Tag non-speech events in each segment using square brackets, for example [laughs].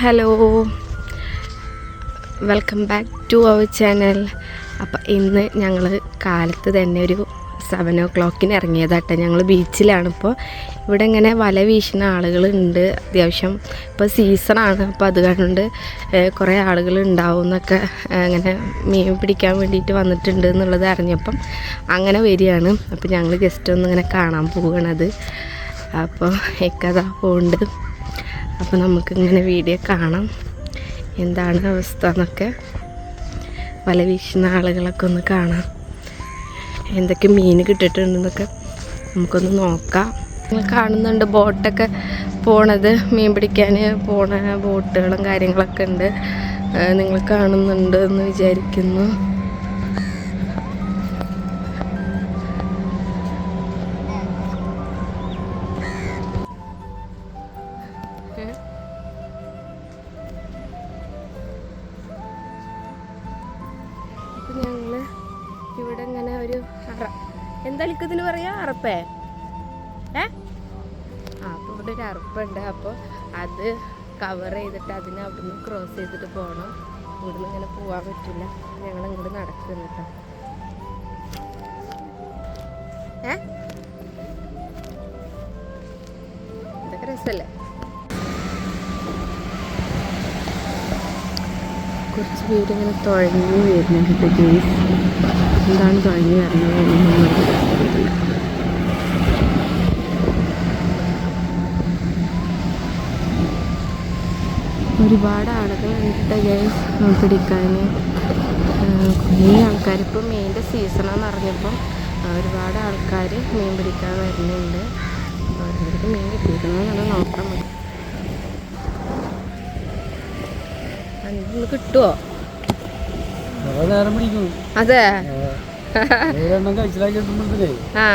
Hello. Welcome back to our channel അപ്പം ഇന്ന് ഞങ്ങൾ കാലത്ത് തന്നെ ഒരു സെവൻ ഓ ക്ലോക്കിന് ഇറങ്ങിയതാട്ടെ ഞങ്ങൾ ബീച്ചിലാണിപ്പോൾ ഇവിടെ ഇങ്ങനെ വല വീശുന്ന ആളുകളുണ്ട് അത്യാവശ്യം. ഇപ്പോൾ സീസണാണ് അപ്പോൾ അത് കണ്ടുകൊണ്ട് കുറേ ആളുകൾ ഉണ്ടാവും എന്നൊക്കെ അങ്ങനെ മീൻ പിടിക്കാൻ വേണ്ടിയിട്ട് വന്നിട്ടുണ്ട് എന്നുള്ളത് അറിഞ്ഞപ്പം അങ്ങനെ വരികയാണ്. അപ്പോൾ ഞങ്ങൾ ജസ്റ്റ് ഒന്ന് ഇങ്ങനെ കാണാൻ പോവുകയാണത് അപ്പോൾ ഇക്കതാ പോകുന്നുണ്ട് അപ്പോൾ നമുക്കിങ്ങനെ വീഡിയോ കാണാം. എന്താണ് അവസ്ഥ എന്നൊക്കെ. വല വീശുന്ന ആളുകളൊക്കെ ഒന്ന് കാണാം. എന്തൊക്കെ മീൻ കിട്ടിയിട്ടുണ്ടെന്നൊക്കെ നമുക്കൊന്ന് നോക്കാം. നിങ്ങൾ കാണുന്നുണ്ട് ബോട്ടൊക്കെ പോണത്. മീൻ പിടിക്കാൻ പോണ ബോട്ടുകളും കാര്യങ്ങളൊക്കെ ഉണ്ട്. നിങ്ങൾ കാണുന്നുണ്ട് എന്ന് വിചാരിക്കുന്നു. ചെയ്തിട്ട് അതിനെ അവിടുന്ന് ക്രോസ് ചെയ്തിട്ട് പോകണം ഇവിടുന്ന് ഇങ്ങനെ പോകാൻ പറ്റില്ല. ഞങ്ങൾ ഇങ്ങോട്ട് നടക്കുന്നു കേട്ടോ ഏ? രസമല്ലേ കുറച്ച് പേര് ഇങ്ങനെ തുഴഞ്ഞു വരുന്നുണ്ട് ഗേസ്. എന്താണ് തുഴഞ്ഞു വരുന്നത് ഒരുപാട് ആളുകൾ ഉണ്ട് ഗൈസ് പിടിക്കാൻ കുറേ ആൾക്കാർ ഇപ്പം മീനിന്റെ സീസണെന്ന് അറിഞ്ഞപ്പം ആ, ഒരുപാട് ആൾക്കാർ മീൻ പിടിക്കാൻ വരുന്നുണ്ട്. ഓരോരുത്തർക്ക് മീൻ കിട്ടിയിരിക്കണമെന്നാണ് നോക്കാൻ മതി അന്ന് കിട്ടുമോ അതെ. ആ.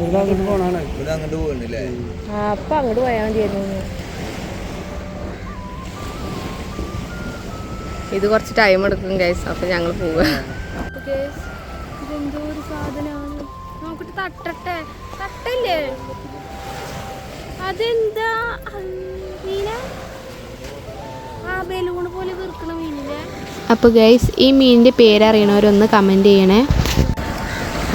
അങ്ങോട്ട് ഇവിടെ ആ, അപ്പൊ അങ്ങോട്ട് പോയാൽ മതിയായിരുന്നു ഇത് കുറച്ച് ടൈം എടുക്കും ഗൈസ് അപ്പൊ ഞങ്ങൾ പോവുക ഇതെന്തോ ഒരു സാധനമാണ് നോക്കിട്ട് തട്ടട്ടെ. തട്ടല്ലേ? അതെന്താ? മീന? ആ പോലെ വീർക്കണ മീനില്ലേ? അപ്പോൾ ഗൈസ് ഈ മീനിന്റെ പേരറിയണവരൊന്ന് കമന്റ് ചെയ്യണേ.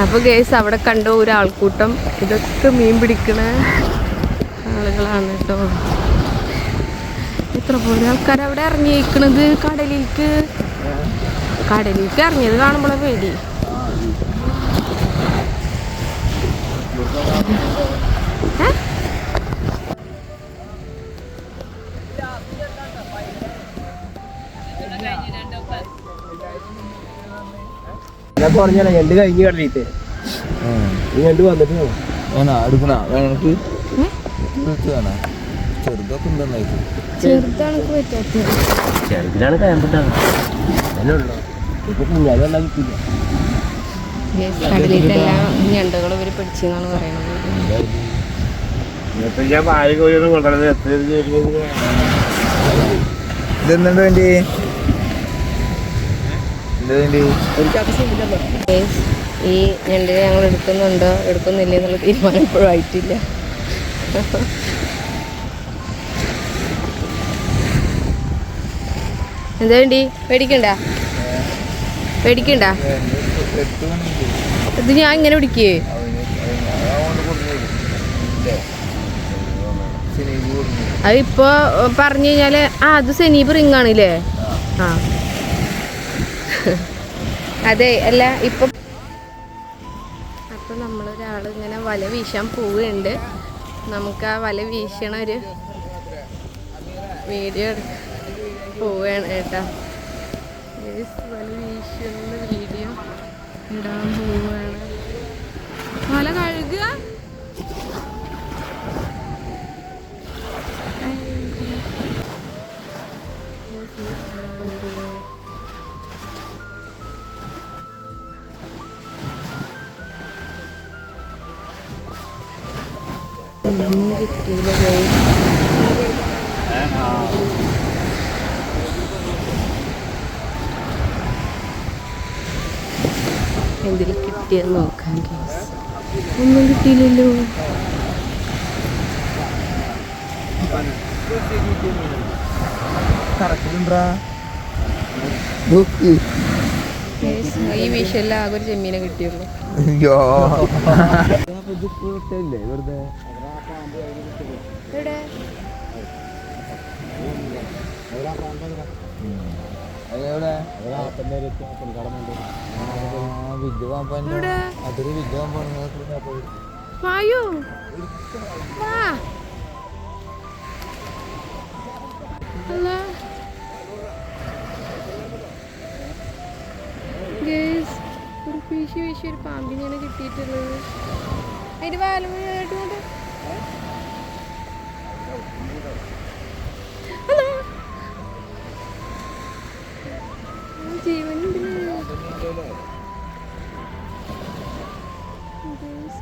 അപ്പോൾ ഗേസ് അവിടെ കണ്ട ഒരു ആൾക്കൂട്ടം ഇതൊക്കെ മീൻ പിടിക്കണ ആളുകളാണ് കേട്ടോ. എത്ര പോലെ ആൾക്കാർ അവിടെ ഇറങ്ങിയിരിക്കണത്? കടലിലേക്ക്. കടലിലേക്ക് ഇറങ്ങിയത് കാണുമ്പോഴേ പേടി. ഏ? ഞാൻ പറഞ്ഞാലേ ഞണ്ട് കഴിഞ്ഞ് കടലിട്ട് ഞണ്ട് വന്നിട്ട് എടുക്കണ? വേണമെനിക്ക് വേണോ? ചെറുതൊക്കെ ഉണ്ടെന്നായിട്ട് ചെറുതിലാണ് കയമ്പിട്ടാണ് അതിനുള്ളൂ ഇപ്പൊ കുഞ്ഞാൽ വന്നാൽ കിട്ടില്ല. ഗേസ് കടലിലെല്ലാം ഞണ്ടുകൾ ഇവർ പിടിച്ചെന്നാണ് പറയണത്. ഞാൻ പാൽ കോഴിയൊന്നും കൊണ്ടുവരുന്നത് എത്ര ഇതെന്തുണ്ട് വേണ്ടി? ഈ ഞണ്ടിനെ ഞങ്ങൾ എടുക്കുന്നുണ്ടോ എടുക്കുന്നില്ലേ എന്നുള്ള തീരുമാനം ഇപ്പോഴും ആയിട്ടില്ല. എന്താ വേണ്ടി? പേടിക്കണ്ട. പേടിക്കണ്ട. ഇത് ഞാൻ ഇങ്ങനെ പിടിക്കേ. അതിപ്പോ പറഞ്ഞു കഴിഞ്ഞാൽ ആ അത് സെനീബ് റിംഗ് ആണല്ലേ ആ. [laughs] അതെ അല്ല ഇപ്പം അപ്പം നമ്മളൊരാൾ ഇങ്ങനെ വല വീശാൻ പോവുകയുണ്ട്. നമുക്ക് ആ വല വീശണ ഒരു വീഡിയോ പോവുകയാണ് കേട്ടോ. വല വീശുന്ന വീഡിയോ ഇടാൻ പോവുകയാണ്. വല എന്തിൽ കിട്ടിയെന്ന് നോക്കാം കേസ് ഒന്നും കിട്ടിയില്ലല്ലോ. ഈ വിഷയെല്ലാം ആകെ ഒരു ചെമ്മീനെ കിട്ടിയുള്ളൂ. അയ്യോ. വെറുതെ? അതെവിടെ വിദ്യ പോകാൻ വായു. വാ. അല്ലാ. ഒരു വീശി വീശി ഒരു പാമ്പിനെയാണ് കിട്ടിയിട്ടുള്ളത്. അതിന് വാലും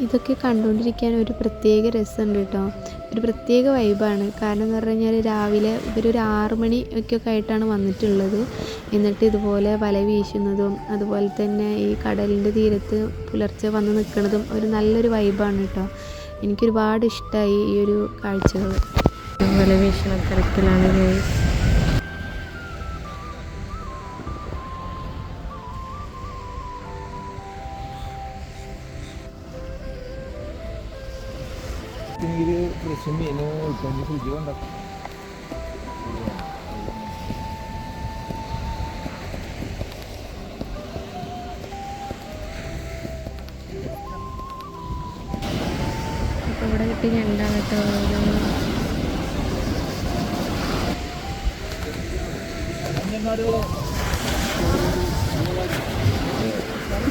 ഇതൊക്കെ കണ്ടുകൊണ്ടിരിക്കാൻ ഒരു പ്രത്യേക രസമുണ്ട് കേട്ടോ ഒരു പ്രത്യേക വൈബാണ് കാരണം എന്ന് പറഞ്ഞു കഴിഞ്ഞാൽ രാവിലെ ഇവരൊരു ആറു മണി ഒക്കെ ആയിട്ടാണ് വന്നിട്ടുള്ളത്. എന്നിട്ട് ഇതുപോലെ വല വീശുന്നതും അതുപോലെ തന്നെ ഈ കടലിന്റെ തീരത്ത് പുലർച്ചെ വന്ന് നിൽക്കുന്നതും ഒരു നല്ലൊരു വൈബാണ് കേട്ടോ എനിക്കൊരുപാട് ഇഷ്ടമായി ഈ ഒരു കാഴ്ചകൾ വല വീശണ തിരക്കിലാണ് ഫ്രഷ് മീന് ഉൾക്കൊണ്ടി ഫ്രിഡ്ജ് കൊണ്ടാക്കും അപ്പോൾ ഇവിടെ കിട്ടി ഞണ്ടാണ് കേട്ടോ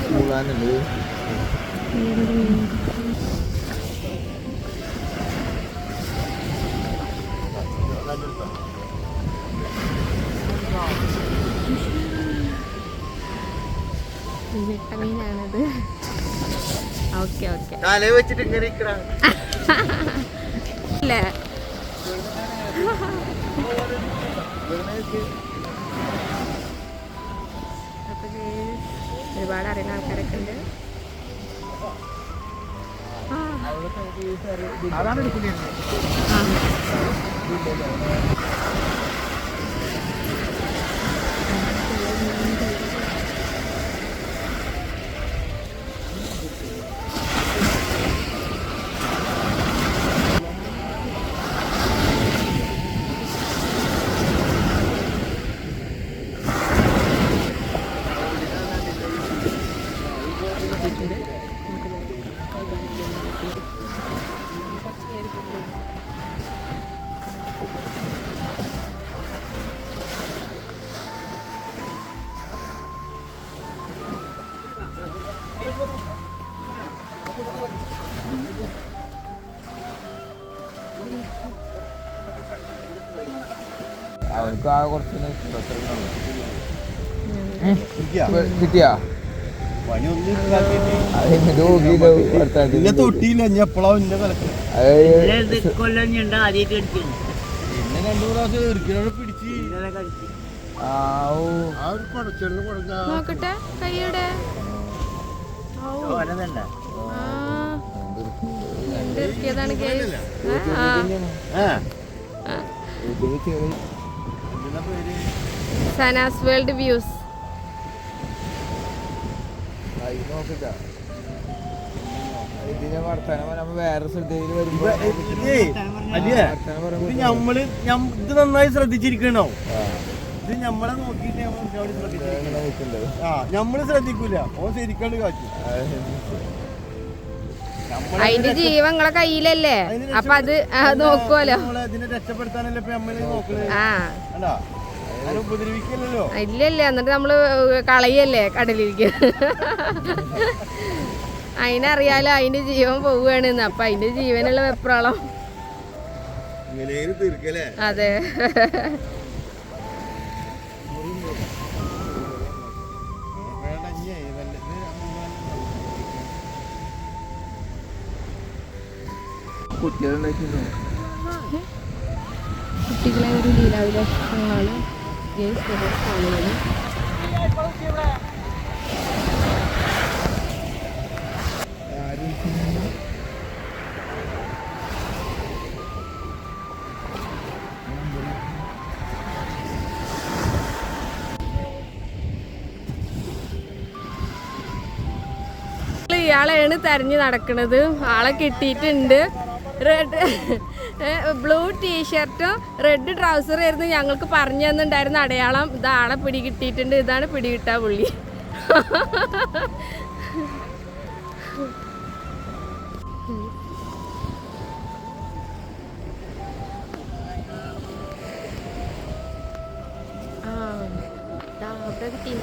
കൂടാനുണ്ട് വിട്ട മീനാണിത് ഓക്കെ. ഓക്കെ അല്ലേ ഒരുപാട് അറിയുന്ന ആൾക്കാരൊക്കെ ഉണ്ട്. ആ, അതാണ് എടുക്കുന്നത് ആ. അവർക്ക് ആ കുറച്ച് കിട്ടിയാ? തൊട്ടിയില്ല ഞാൻ എപ്പോഴാ വിലക്ക് അത് പിന്നെ രണ്ടു പ്രാവശ്യം എറിക്കണോട് പിടിച്ച്. നോക്കട്ടെ കൈയുടെ ഇറക്കിയതാണ് guys. ആ, സനാസ് വേൾഡ് വ്യൂസ്. വർത്താനം ഇത് പറയുമ്പോ ഞമ്മൾ ഇത് നന്നായി ശ്രദ്ധിച്ചിരിക്കണോ? ഇത് ഞമ്മളെ നോക്കിട്ട് ഞമ്മൾ ശ്രദ്ധിക്കൂല. ഓ ശരിക്കാണ്ട് കാച്ചു നമ്മളെ അതിന്റെ ജീവങ്ങളെ കയ്യിലല്ലേ? അപ്പൊ അത് നോക്കുവല്ലോ. നോക്കുമല്ലോ ആ. അല്ല ആരും ഉപദ്രവിക്കില്ലല്ലോ. ഇല്ല ഇല്ല എന്നിട്ട് നമ്മൾ കളയല്ലേ കടലിലേക്ക്. അതിനറിയാലോ അതിന്റെ ജീവൻ പോവുകയാണെന്ന്. അപ്പൊ അതിന്റെ ജീവനുള്ള വെപ്രാളം. അതെ. കുട്ടികളെ ഒരു ലീലാവിലാസമാണ് കാണുന്നത് ഇയാളെയാണ് തെരഞ്ഞു നടക്കുന്നത് ആളെ കിട്ടിയിട്ടുണ്ട്. റെഡ് ബ്ലൂ ടീഷർട്ടും റെഡ് ട്രൗസറും ആയിരുന്നു ഞങ്ങൾക്ക് പറഞ്ഞു തന്നിട്ടുണ്ടായിരുന്ന അടയാളം ഇത് ആളെ പിടി കിട്ടിയിട്ടുണ്ട് ഇതാണ് പിടികിട്ടാ പുള്ളി. അവിടെ കിട്ടി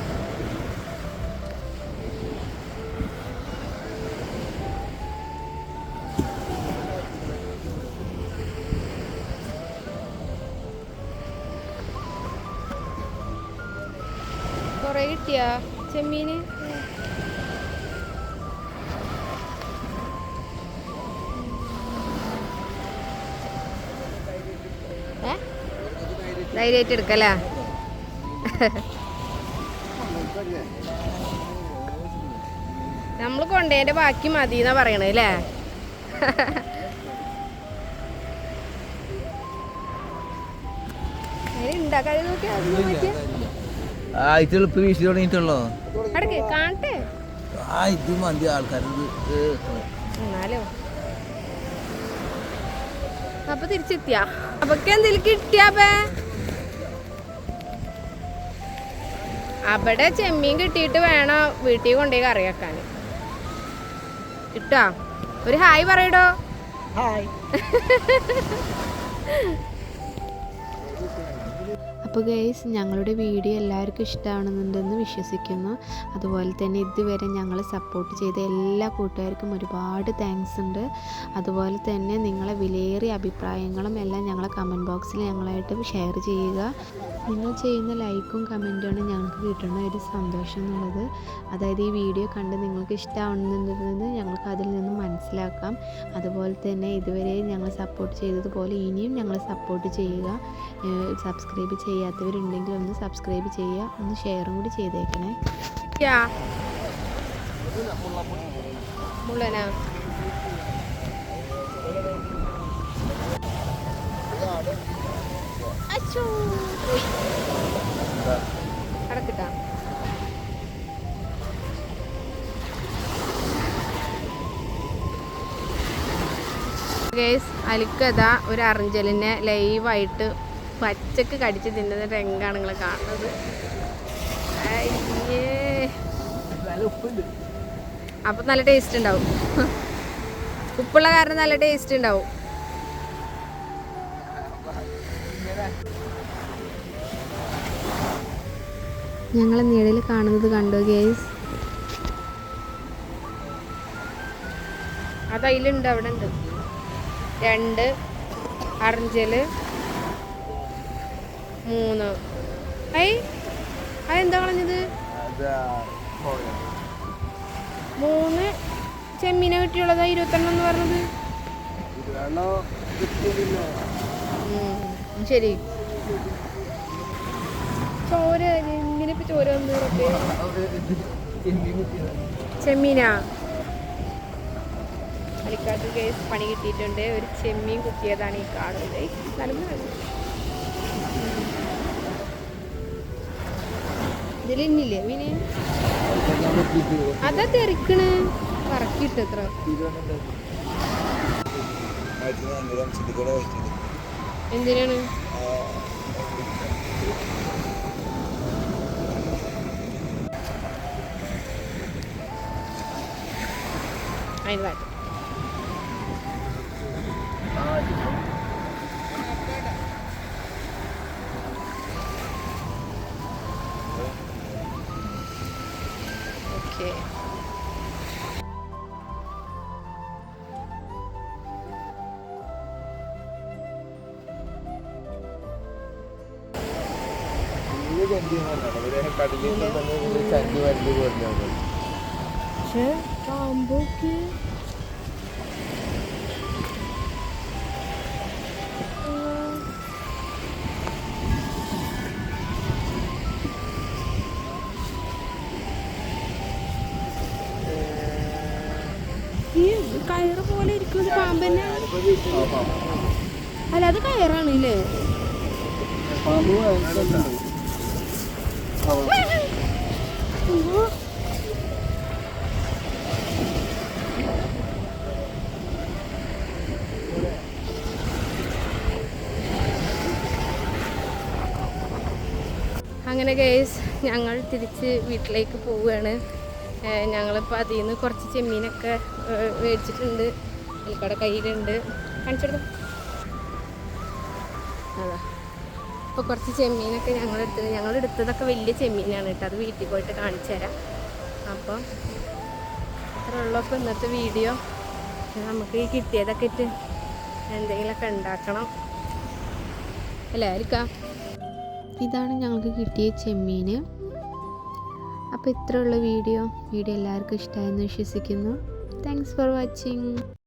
കിട്ടിയാ ചെമ്മീന് ധൈര്യമായിട്ട് എടുക്കല്ലേ? നമ്മൾ കൊണ്ടേന്റെ ബാക്കി മതി എന്നാ പറയണേ അല്ലേ ഉണ്ടാക്കാൻ നോക്കിയാ എളുപ്പം വീശി തുടങ്ങിയിട്ടുള്ളോ? കാണട്ടെ. ആ ഇത് മതി ആൾക്കാരത് എന്നാലോ. അപ്പൊ തിരിച്ചെത്തിയാ. അപ്പൊക്ക് എന്തെങ്കിലും കിട്ടിയാപ്പേ അവിടെ ചെമ്മീൻ കിട്ടിയിട്ട് വേണം വീട്ടിൽ കൊണ്ടുപോയി കറി വെക്കാൻ. കിട്ടാ? ഒരു ഹായ് പറയടോ. [laughs] അപ്പോൾ ഗൈസ് ഞങ്ങളുടെ വീഡിയോ എല്ലാവർക്കും ഇഷ്ടമാണെന്നുണ്ടെന്ന് വിശ്വസിക്കുന്നു. അതുപോലെ തന്നെ ഇതുവരെ ഞങ്ങളെ സപ്പോർട്ട് ചെയ്ത എല്ലാ കൂട്ടുകാർക്കും ഒരുപാട് താങ്ക്സ് ഉണ്ട്. അതുപോലെ തന്നെ നിങ്ങളെ വിലയേറിയ അഭിപ്രായങ്ങളും എല്ലാം ഞങ്ങളെ കമന്റ് ബോക്സിൽ ഞങ്ങളായിട്ട് ഷെയർ ചെയ്യുക. നിങ്ങൾ ചെയ്യുന്ന ലൈക്കും കമന്റുമാണ് ഞങ്ങൾക്ക് കിട്ടുന്ന ഒരു സന്തോഷം എന്നുള്ളത്. അതായത് ഈ വീഡിയോ കണ്ട് നിങ്ങൾക്ക് ഇഷ്ടമാണെന്നുണ്ടെന്ന് ഞങ്ങൾക്ക് അതിൽ നിന്ന് മനസ്സിലാക്കാം. അതുപോലെ തന്നെ ഇതുവരെ ഞങ്ങൾ സപ്പോർട്ട് ചെയ്തതുപോലെ ഇനിയും ഞങ്ങളെ സപ്പോർട്ട് ചെയ്യുക. സബ്സ്ക്രൈബ് ചെയ്യാത്തവരുണ്ടെങ്കിൽ ഒന്ന് സബ്സ്ക്രൈബ് ചെയ്യുക ഒന്ന് ഷെയറും കൂടി ചെയ്തേക്കണേ. അലിക്കതാ ഒരു അറിഞ്ചലിനെ ലൈവായിട്ട് പച്ചക്ക് കടിച്ച് തിന്നുന്ന രംഗാണ് നിങ്ങൾ കാണുന്നത്. അപ്പൊ നല്ല ടേസ്റ്റ് ഉണ്ടാവും. ഉപ്പുള്ള കാരണം നല്ല ടേസ്റ്റ് ഉണ്ടാവും. ഞങ്ങൾ നിഴൽ കാണുന്നത് കണ്ടോ ഗേസ് അത് അതിലുണ്ട് അവിടെ ഉണ്ട് രണ്ട് അറഞ്ചൽ. മൂന്ന്. ഐ അതെന്താ കളഞ്ഞത്? മൂന്ന്. ചെമ്മീനെ കിട്ടിയുള്ളതാ ഇരുപത്തെണ്ണം എന്ന് പറഞ്ഞത്. ശരി. ചോര എങ്ങനെ ഇപ്പൊ ചോര? ചെമ്മീനാ? അലിക്കാട്ട് കേസ് പണി കിട്ടിയിട്ടുണ്ട്. ഒരു ചെമ്മീൻ കുത്തിയതാണ് ഈ കാണുന്നത്. ഏയ്, നനഞ്ഞു. ഇതിലിന്നില്ലേ? മീന്? അതാ തെറിക്കണ്. കറക്കിട്ട് എത്ര. എന്തിനാണ്? അതിന് Okay. കടലിൽ തന്നെ ചണ്ടി വണ്ടി പോലെ പക്ഷേ കാമ്പോക്ക് കയറ് പോലെ ഇരിക്കുന്നത് പാമ്പ് തന്നെ അല്ല അത് കയറാണ് ഇല്ലേ? അങ്ങനെ കേസ് ഞങ്ങൾ തിരിച്ച് വീട്ടിലേക്ക് പോവുകയാണ്. ഞങ്ങളിപ്പോൾ അതിൽ നിന്ന് കുറച്ച് ചെമ്മീനൊക്കെ മേടിച്ചിട്ടുണ്ട്. എനിക്കവിടെ കയ്യിലുണ്ട്. കാണിച്ചെടുത്തു. അതാ. അപ്പോൾ കുറച്ച് ചെമ്മീനൊക്കെ ഞങ്ങൾ എടുത്തത് ഞങ്ങൾ എടുത്തതൊക്കെ വലിയ ചെമ്മീനാണ് കേട്ടോ. അത് വീട്ടിൽ പോയിട്ട് കാണിച്ചു തരാം. അപ്പം അത്രയുള്ള ഉള്ളപ്പോൾ ഇന്നത്തെ വീഡിയോ നമുക്ക് ഈ കിട്ടിയതൊക്കെ ഇട്ട് എന്തെങ്കിലുമൊക്കെ ഉണ്ടാക്കണം. അല്ലേ ആയിരിക്കാം ഇതാണ് ഞങ്ങൾക്ക് കിട്ടിയ ചെമ്മീൻ അപ്പോൾ ഇത്രയുള്ള വീഡിയോ. വീഡിയോ എല്ലാവർക്കും ഇഷ്ടമായെന്ന് വിശ്വസിക്കുന്നു. Thanks for watching